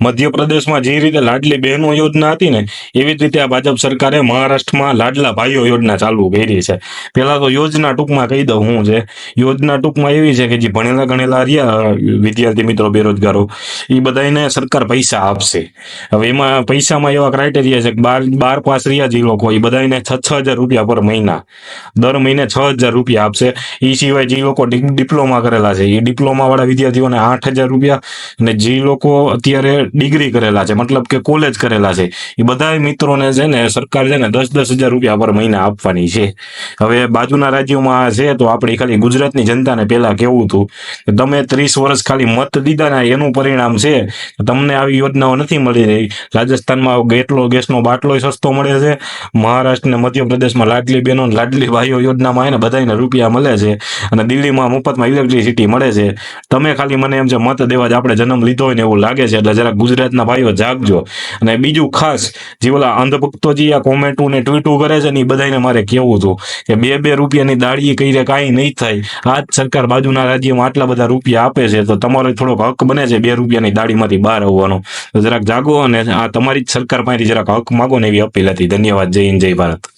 મધ્યપ્રદેશમાં જે રીતે લાડલી બહેનો યોજના હતી ને, એવી જ રીતે આ ભાજપ સરકારે મહારાષ્ટ્રમાં લાડલા ભાઈઓ યોજના ચાલુ કરી છે. પહેલાં તો યોજના ટૂંકમાં કહી દઉં હું છે યોજના ટૂંકમાં એવી છે કે જે ભણેલા ગણેલા રહ્યા, વિદ્યાર્થી મિત્રો, બેરોજગારો એ બધાને સરકાર પૈસા આપશે. હવે એમાં પૈસામાં એવા ક્રાઇટેરિયા છે કે બાર બાર પાસ રહ્યા જે લોકો એ બધાને છ છ હજાર રૂપિયા પર મહિના. દર મહિને છ હજાર રૂપિયા આપશે. એ સિવાય જે લોકો ડિપ્લોમા કરેલા છે એ ડિપ્લોમાવાળા વિદ્યાર્થીઓને આઠ હજાર રૂપિયા અને જે લોકો અત્યારે ડિગ્રી કરેલા છે, મતલબ કે કોલેજ કરેલા છે. એ બધા મિત્રોને છે ને સરકાર છે ને દસ દસ હજાર રૂપિયા પર મહિના આપવાની છે. હવે બાજુના રાજ્યોમાં છે, તો આપણે ખાલી ગુજરાતની જનતાને પહેલા કેવું હતું કે તમે ત્રીસ વર્ષ ખાલી મત દીધા ને એનું પરિણામ છે તમને આવી યોજનાઓ નથી મળી રહી. રાજસ્થાનમાં ગેટલો ગેસનો બાટલો સસ્તો મળે છે. મહારાષ્ટ્ર ને મધ્યપ્રદેશમાં લાડલી બહેનો લાડલી ભાઈઓ યોજનામાં એને બધાને રૂપિયા મળે છે અને દિલ્હીમાં મફતમાં ઇલેક્ટ્રિસિટી મળે છે. તમે ખાલી મને એમ છે મત દેવા જ આપણે જન્મ લીધો હોય ને એવું લાગે છે, એટલે જરાક ગુજરાતના ભાઈઓ જાગજો. અને બીજું ખાસ, જે ઓલા અંધભક્તો જે આ કોમેન્ટું ને ટ્વીટું કરે છે ને એ બધાને મારે કેવું હતું કે બે બે રૂપિયાની દાડી કઈ કાંઈ નહીં થાય. આ જ સરકાર બાજુના રાજ્યમાં આટલા બધા રૂપિયા આપે છે, તો તમારો થોડોક હક બને છે બે રૂપિયાની દાડીમાંથી બહાર આવવાનો. જરાક જાગો અને આ તમારી જ સરકાર પાસેથી જરાક હક માગો ને એવી અપીલ હતી. ધન્યવાદ. જય હિન્દ, જય ભારત.